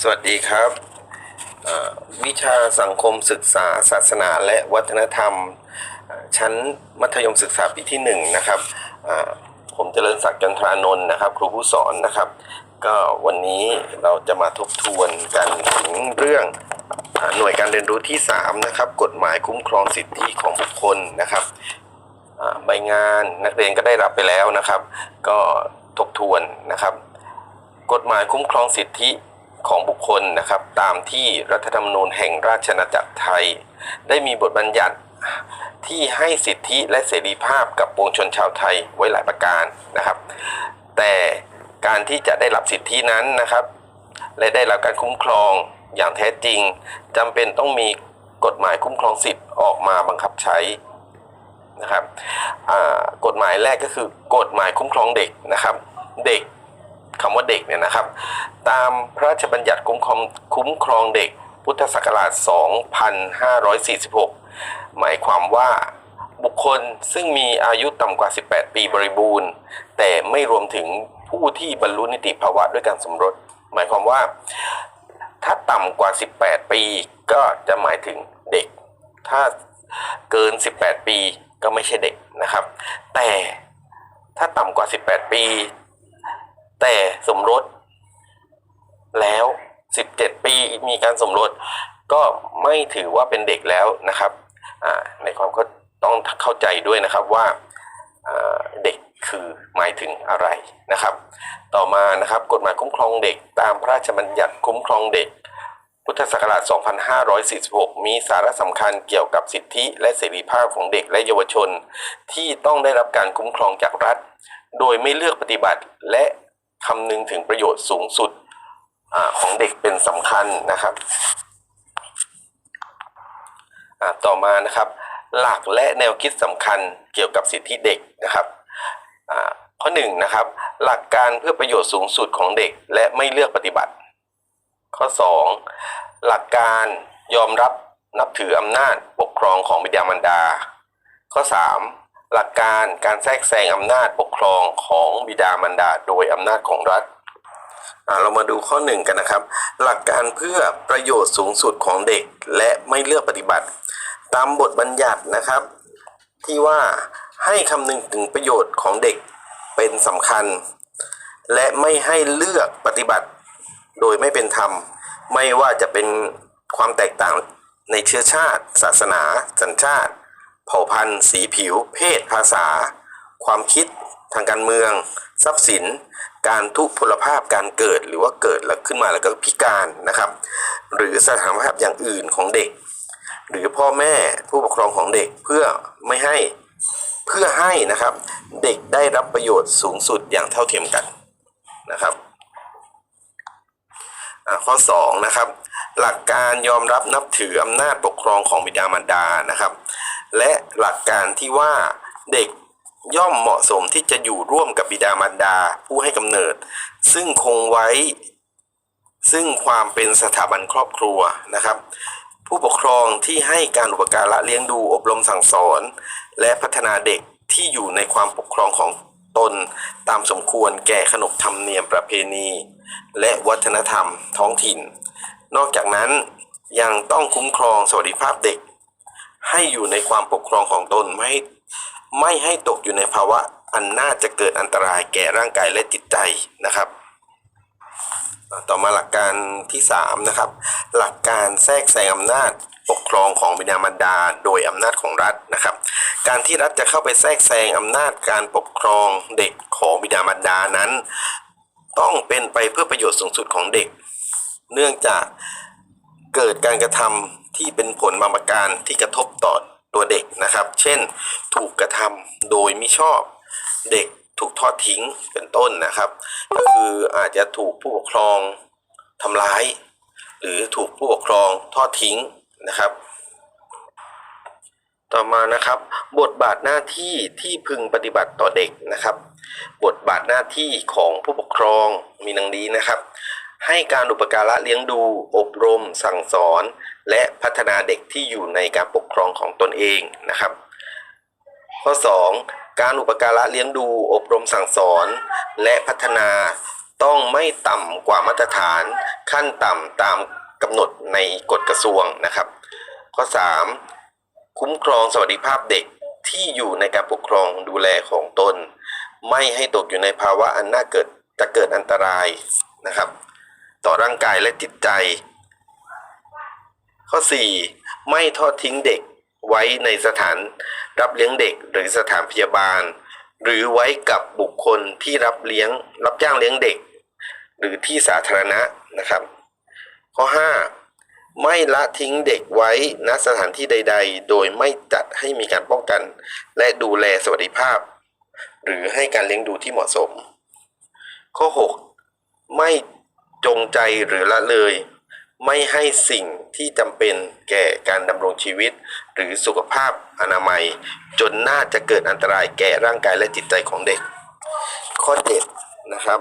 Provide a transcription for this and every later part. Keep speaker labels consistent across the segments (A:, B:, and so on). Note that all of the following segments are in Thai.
A: สวัสดีครับวิชาสังคมศึกษาศาสนาและวัฒนธรรม ชั้นมัธยมศึกษาปีที่หนึ่งนะครับผมเจริญศักดิ์จันทรานนท์นะครับ ครูผู้สอนนะครับ ก็วันนี้เราจะมาทบทวนกันถึงเรื่องอหน่วยการเรียนรู้ที่ 3 นะครับ กฎหมายคุ้มครองสิทธิของบุคคลนะครับใบงานนักเรียนก็ได้รับไปแล้วนะครับ ก็ทบทวนนะครับ กฎหมายคุ้มครองสิทธิ ของบุคคลนะครับ ตามที่รัฐธรรมนูญแห่งราชอาณาจักรไทย ได้มีบทบัญญัติที่ให้สิทธิและเสรีภาพกับปวงชนชาวไทยไว้หลายประการนะครับ แต่การที่จะได้รับสิทธินั้นนะครับ และได้รับการคุ้มครองอย่างแท้จริงจำเป็นต้องมีกฎหมายคุ้มครองสิทธิ์ออกมาบังคับใช้นะครับกฎหมายแรกก็คือกฎหมายคุ้มครองเด็กนะครับ เด็ก คำว่าเด็กเนี่ยนะครับ ตามพระราชบัญญัติคุ้มครองคุ้มครองเด็กพุทธศักราช 2546 หมายความว่าบุคคลซึ่งมีอายุต่ำกว่า 18 ปีบริบูรณ์ แต่ไม่รวมถึงผู้ที่บรรลุนิติภาวะด้วยการสมรส หมายความว่า ถ้าต่ำกว่า 18 ปีก็จะหมายถึงเด็ก ถ้าเกิน 18 ปีก็ไม่ใช่เด็กนะครับ แต่ถ้าต่ำกว่า 18 ปี แต่สมรสแล้ว17ปีมีการสมรสก็ไม่ถือว่าเป็นเด็กแล้วนะครับในความก็ต้องเข้าใจด้วยนะครับว่าอ่าเด็กคือหมายถึงอะไรนะครับ ต่อมานะครับกฎหมายคุ้มครองเด็กตามพระราชบัญญัติคุ้มครองเด็ก พุทธศักราช 2546 มีสาระสำคัญเกี่ยวกับสิทธิและเสรีภาพของเด็กและเยาวชน ที่ต้องได้รับการคุ้มครองจากรัฐ โดยไม่เลือกปฏิบัติและ คำนึงถึงประโยชน์สูงสุดอของเด็กเป็นสำคัญนะครับต่อมานะครับ หลักและแนวคิดสำคัญเกี่ยวกับสิทธิเด็กนะครับข้อหนึ่งนะครับ หลักการเพื่อประโยชน์สูงสุดของเด็กและไม่เลือกปฏิบัติ ข้อ 2. หลักการยอมรับนับถืออำนาจปกครองของบิดามารดา ข้อ 3. หลักการการแทรกแซงอำนาจปก ครองของบิดามารดาโดยอำนาจของรัฐเรามาดูข้อ1กันนะครับ หลักการเพื่อประโยชน์สูงสุดของเด็กและไม่เลือกปฏิบัติ ตามบทบัญญัตินะครับ ที่ว่าให้คำนึงถึงประโยชน์ของเด็กเป็นสำคัญ และไม่ให้เลือกปฏิบัติ โดยไม่เป็นธรรม ไม่ว่าจะเป็นความแตกต่างในเชื้อชาติ ศาสนา สัญชาติ เผ่าพันธุ์ สีผิว เพศ ภาษา ความคิด ทางการเมือง ทรัพย์สิน การทุพพลภาพการเกิดหรือว่าเกิดแล้วขึ้นมาแล้วก็พิการนะครับ หรือสถานภาพอย่างอื่นของเด็ก หรือพ่อแม่ผู้ปกครองของเด็กเพื่อไม่ให้เพื่อให้นะครับเด็กได้รับประโยชน์สูงสุดอย่างเท่าเทียมกันนะครับข้อ2นะครับหลักการยอมรับนับถืออำนาจปกครองของบิดามารดานะครับ และหลักการที่ว่าเด็ก ย่อมเหมาะสมที่จะอยู่ร่วมกับบิดามารดาผู้ให้กำเนิด ซึ่งคงไว้ ซึ่งความเป็นสถาบันครอบครัวนะครับ ผู้ปกครองที่ให้การอุปการะเลี้ยงดูอบรมสั่งสอน และพัฒนาเด็กที่อยู่ในความปกครองของตนตามสมควรแก่ขนบธรรมเนียมประเพณี และวัฒนธรรมท้องถิ่น นอกจากนั้นยังต้องคุ้มครองสวัสดิภาพเด็ก ให้อยู่ในความปกครองของตนไม่ให้ ไม่ให้ตกอยู่ในภาวะอันน่าจะเกิดอันตรายแก่ร่างกายและจิตใจนะครับ ต่อมาหลักการที่3นะครับหลักการแทรกแซงอำนาจปกครองของบิดามารดาโดยอำนาจของรัฐนะครับ การที่รัฐจะเข้าไปแทรกแซงอำนาจการปกครองเด็กของบิดามารดานั้น ต้องเป็นไปเพื่อประโยชน์สูงสุดของเด็ก เนื่องจากเกิดการกระทำที่เป็นผลบางประการที่กระทบต่อ ตัวเด็กนะครับ เช่น ถูกกระทำโดยมิชอบเด็กถูกทอดทิ้งเป็นต้นนะครับ ก็คืออาจจะถูกผู้ปกครองทำร้าย หรือถูกผู้ปกครองทอดทิ้งนะครับ ต่อมานะครับ บทบาทหน้าที่ที่พึงปฏิบัติต่อเด็กนะครับ บทบาทหน้าที่ของผู้ปกครองมีดังนี้นะครับ ให้การอุปการะเลี้ยงดู อบรม สั่งสอน และพัฒนาเด็กที่อยู่ในการปกครองของตนเองนะครับ ข้อ 2 การอุปการะเลี้ยงดูอบรมสั่งสอน และพัฒนาต้องไม่ต่ำกว่ามาตรฐาน ขั้นต่ำตามกำหนดในกฎกระทรวงนะครับ ข้อ 3. คุ้มครองสวัสดิภาพเด็กที่อยู่ในการปกครองดูแลของตน ไม่ให้ตกอยู่ในภาวะอันน่าเกิดจะเกิดอันตรายนะครับ ต่อร่างกายและจิตใจ ข้อ 4. ไม่ทอดทิ้งเด็กไว้ในสถานรับเลี้ยงเด็กหรือสถานพยาบาล หรือไว้กับบุคคลที่รับเลี้ยงรับจ้างเลี้ยงเด็ก หรือที่สาธารณะนะครับ ข้อ 5. ไม่ละทิ้งเด็กไว้ณสถานที่ใด ๆ โดยไม่จัดให้มีการป้องกัน และดูแลสวัสดิภาพ หรือให้การเลี้ยงดูที่เหมาะสม ข้อ 6. ไม่จงใจหรือละเลย ไม่ให้สิ่งที่จำเป็นแก่การดำรงชีวิต หรือสุขภาพอนามัย จนน่าจะเกิดอันตรายแก่ร่างกายและจิตใจของเด็ก ข้อ7นะครับ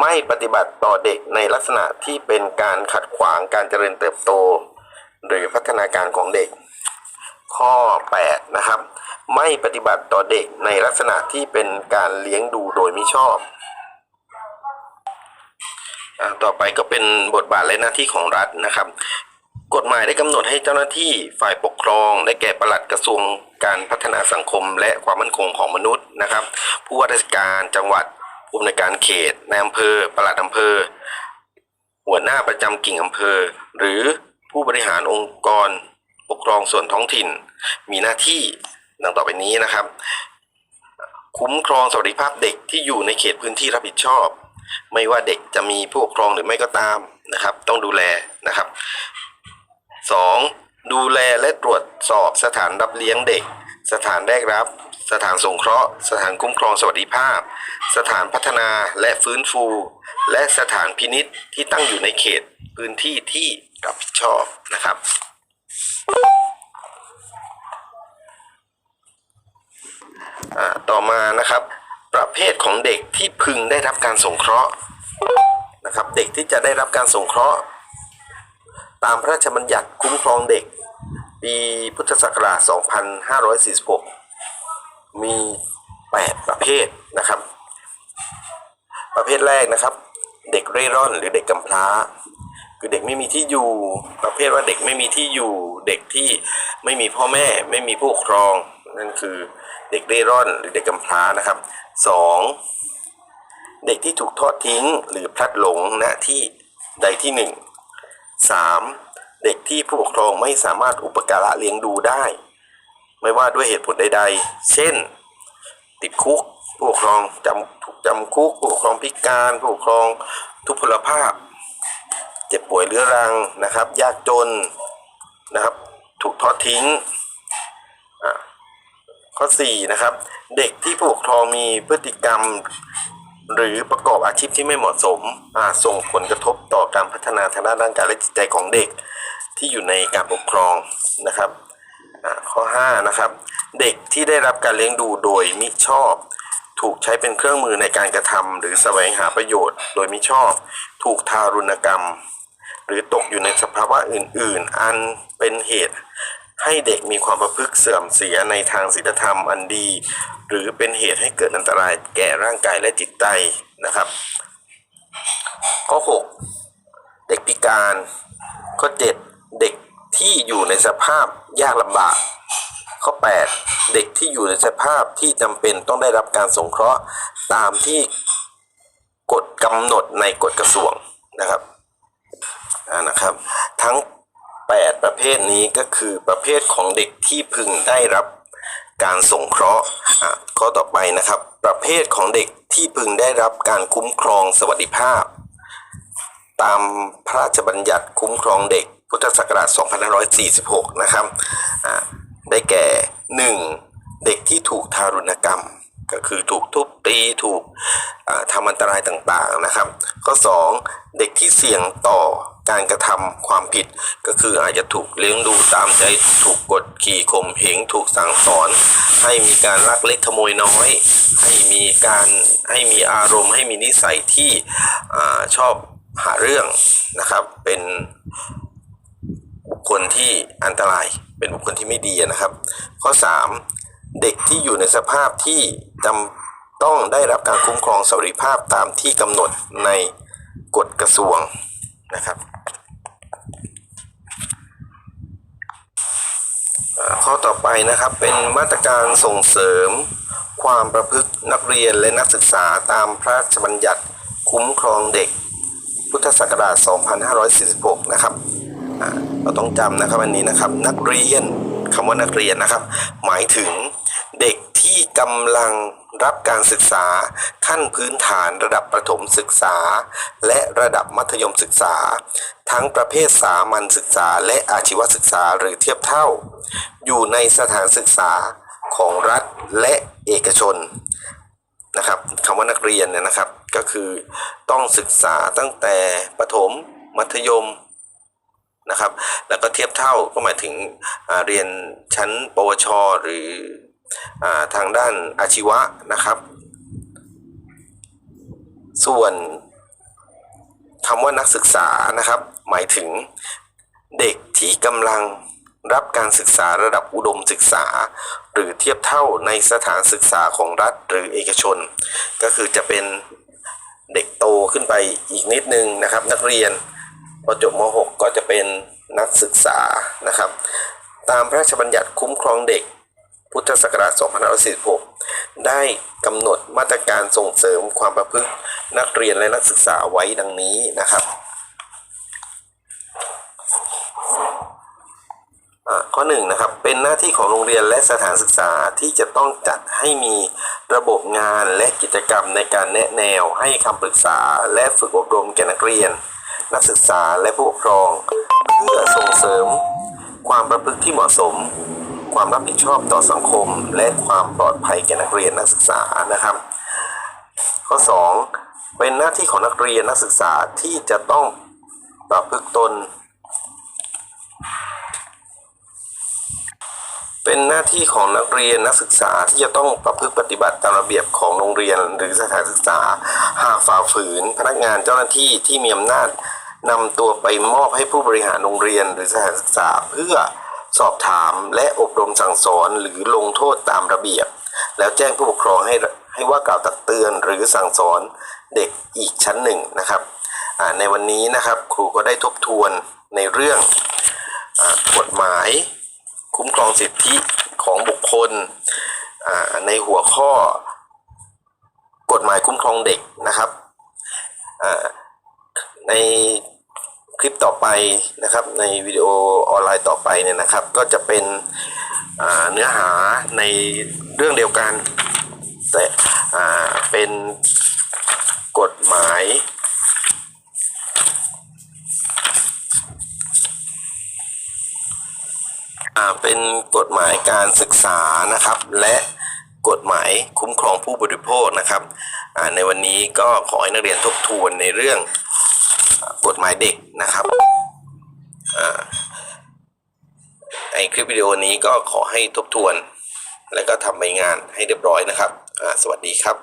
A: ไม่ปฏิบัติต่อเด็กในลักษณะที่เป็นการขัดขวางการเจริญเติบโต หรือพัฒนาการของเด็ก ข้อ8นะครับ ไม่ปฏิบัติต่อเด็กในลักษณะที่เป็นการเลี้ยงดูโดยมิชอบ ต่อไปก็เป็นบทบาทและหน้าที่ของรัฐนะครับ กฎหมายได้กำหนดให้เจ้าหน้าที่ฝ่ายปกครอง ได้แก่ปลัดกระทรวงการพัฒนาสังคม และความมั่นคงของมนุษย์นะครับ ผู้ว่าราชการจังหวัดผู้อำนวยการเขตในอำเภอปลัดอำเภอ หัวหน้าประจำกิ่งอำเภอ หรือผู้บริหารองค์กร ปกครองส่วนท้องถิ่น มีหน้าที่ดังต่อไปนี้นะครับ คุ้มครองสวัสดิภาพเด็กที่อยู่ในเขตพื้นที่รับผิดชอบ ไม่ว่าเด็กจะมีผู้ปกครองหรือไม่ก็ตามนะครับ ต้องดูแลนะครับ 2. ดูแลและตรวจสอบสถานรับเลี้ยงเด็ก สถานแรกรับ สถานสงเคราะห์ สถานคุ้มครองสวัสดิภาพ สถานพัฒนาและฟื้นฟู และสถานพินิษที่ตั้งอยู่ในเขตพื้นที่ที่รับผิดชอบนะครับอ่าต่อมานะครับ ของเด็กที่พึงได้รับการสงเคราะห์นะครับ เด็กที่จะได้รับการสงเคราะห์ ตามพระราชบัญญัติคุ้มครองเด็ก ปีพุทธศักราช 2546 มี 8 ประเภทนะครับ ประเภทแรกนะครับ เด็กเร่ร่อนหรือเด็กกำพร้า คือเด็กไม่มีที่อยู่ ประเภทว่าเด็กไม่มีที่อยู่ เด็กที่ไม่มีพ่อแม่ ไม่มีผู้ปกครอง นั่นคือเด็กเร่ร่อนหรือเด็กกำพร้านะครับสองเด็กที่ถูกทอดทิ้งหรือพลัดหลงณที่ใดที่หนึ่ง 3. เด็กที่ผู้ปกครองไม่สามารถอุปการะเลี้ยงดูได้ ไม่ว่าด้วยเหตุผลใดๆ เช่น ติดคุกผู้ปกครองจำถูกจำคุกผู้ปกครองพิการผู้ปกครองทุพพลภาพ เจ็บป่วยเรื้อรังนะครับ ยากจนนะครับ ถูกทอดทิ้ง ข้อ4นะครับ เด็กที่ผู้ปกครองมีพฤติกรรม หรือประกอบอาชีพที่ไม่เหมาะสมอาจส่งผลกระทบต่อการพัฒนาทางด้านร่างกายและจิตใจของเด็กที่อยู่ในการปกครองนะครับข้อ5นะครับ เด็กที่ได้รับการเลี้ยงดูโดยมิชอบ ถูกใช้เป็นเครื่องมือในการกระทำหรือแสวงหาประโยชน์ โดยมิชอบ ถูกทารุณกรรม หรือตกอยู่ในสภาวะอื่น ๆ อันเป็นเหตุ ให้เด็กมีความประพฤติเสื่อมเสียในทางศีลธรรมอันดี หรือเป็นเหตุให้เกิดอันตรายแก่ร่างกายและจิตใจนะครับ ข้อ 6 เด็กพิการ ข้อ 7 เด็กที่อยู่ในสภาพยากลำบาก ข้อ 8 เด็กที่อยู่ในสภาพที่จำเป็นต้องได้รับการสงเคราะห์ตามที่กฎกำหนดในกฎกระทรวงนะครับอ่านะครับ ทั้ง 8 ประเภทนี้ก็คือประเภทของเด็กที่พึงได้รับการสงเคราะห์ข้อต่อไปนะครับ ประเภทของเด็กที่พึงได้รับการคุ้มครองสวัสดิภาพ ตามพระราชบัญญัติคุ้มครองเด็กพุทธศักราช 2546 นะครับ ได้แก่ 1. เด็กที่ถูกทารุณกรรม ก็คือถูกทุบตีถูกอ่าทำอันตรายต่างๆนะครับ ข้อ 2. เด็กที่เสี่ยงต่อการกระทำความผิดก็คืออาจจะถูกเลี้ยงดูตามใจถูกกดขี่ข่มเหงถูกสั่งสอน ให้มีการลักเล็กขโมยน้อย ให้มีการให้มีอารมณ์ ให้มีนิสัยที่อชอบหาเรื่องนะครับ เป็นบุคคลที่อันตรายเป็นบุคคลที่ไม่ดีนะครับ ข้อ 3 เด็กที่อยู่ในสภาพที่จำต้องได้รับการคุ้มครองสวัสดิภาพตามที่กำหนดในกฎกระทรวงนะครับข้อต่อไปนะครับเป็นมาตรการส่งเสริม ความประพฤตินักเรียนและนักศึกษาตามพระราชบัญญัติคุ้มครองเด็ก พุทธศักราช 2546 นะครับเราต้องจำนะครับอันนี้นะครับนักเรียนคำว่านักเรียนนะครับ หมายถึง เด็กที่กำลังรับการศึกษาขั้นพื้นฐานระดับประถมศึกษา และระดับมัธยมศึกษา ทั้งประเภทสามัญศึกษาและอาชีวศึกษาหรือเทียบเท่า อยู่ในสถานศึกษาของรัฐและเอกชนนะครับคำว่านักเรียนเนี่ยนะครับ ก็คือต้องศึกษาตั้งแต่ประถมมัธยมนะครับ แล้วก็เทียบเท่าก็หมายถึงเรียนชั้น ปวช หรือ ทางด้านอาชีวะนะครับ ส่วนคำว่านักศึกษานะครับ หมายถึงเด็กที่กำลังรับการศึกษาระดับอุดมศึกษา หรือเทียบเท่าในสถานศึกษาของรัฐหรือเอกชน ก็คือจะเป็นเด็กโตขึ้นไปอีกนิดนึงนะครับ นักเรียนพอจบม .6 ก็จะเป็นนักศึกษานะครับ ตามพระราชบัญญัติคุ้มครองเด็ก พุทธศักราช2546 ได้กำหนดมาตรการส่งเสริมความประพฤตินักเรียนและนักศึกษาไว้ดังนี้นะครับข้อหนึ่งนะครับเป็นหน้าที่ของโรงเรียนและสถานศึกษาที่จะต้องจัดให้มีระบบงานและกิจกรรมในการแนะแนวให้คำปรึกษาและฝึกอบรมแก่นักเรียน นักศึกษาและผู้ปกครอง เพื่อส่งเสริมความประพฤติที่เหมาะสม ความรับผิดชอบต่อสังคม และความปลอดภัยแก่นักเรียนนักศึกษานะครับ ข้อ 2 เป็นหน้าที่ของนักเรียนนักศึกษาที่จะต้องประพฤติตน เป็นหน้าที่ของนักเรียนนักศึกษาที่จะต้องประพฤติปฏิบัติตามระเบียบของโรงเรียนหรือสถานศึกษา หากฝ่าฝืน พนักงานเจ้าหน้าที่ที่มีอำนาจนำตัวไปมอบให้ผู้บริหารโรงเรียนหรือสถานศึกษาเพื่อ สอบถามและอบรมสั่งสอนหรือลงโทษตามระเบียบ แล้วแจ้งผู้ปกครองให้ให้ว่ากล่าวตักเตือนหรือสั่งสอนเด็กอีกชั้นหนึ่งนะครับในวันนี้นะครับครูก็ได้ทบทวนในเรื่องอกฎหมาย คุ้มครองสิทธิของบุคคลในหัวข้อ กฎหมายคุ้มครองเด็กนะครับใน คลิปต่อไปนะครับในวิดีโอออนไลน์ต่อไปเนี่ยนะครับ ก็จะเป็นเนื้อหาในเรื่องเดียวกัน แต่เป็นกฎหมาย เป็นกฎหมายการศึกษานะครับ และกฎหมายคุ้มครองผู้บริโภคนะครับในวันนี้ก็ขอให้นักเรียนทบทวนในเรื่อง กฎหมายเด็กนะครับในคลิปวิดีโอนี้ก็ขอให้ทบทวน และก็ทำใบงานให้เรียบร้อยนะครับ สวัสดีครับ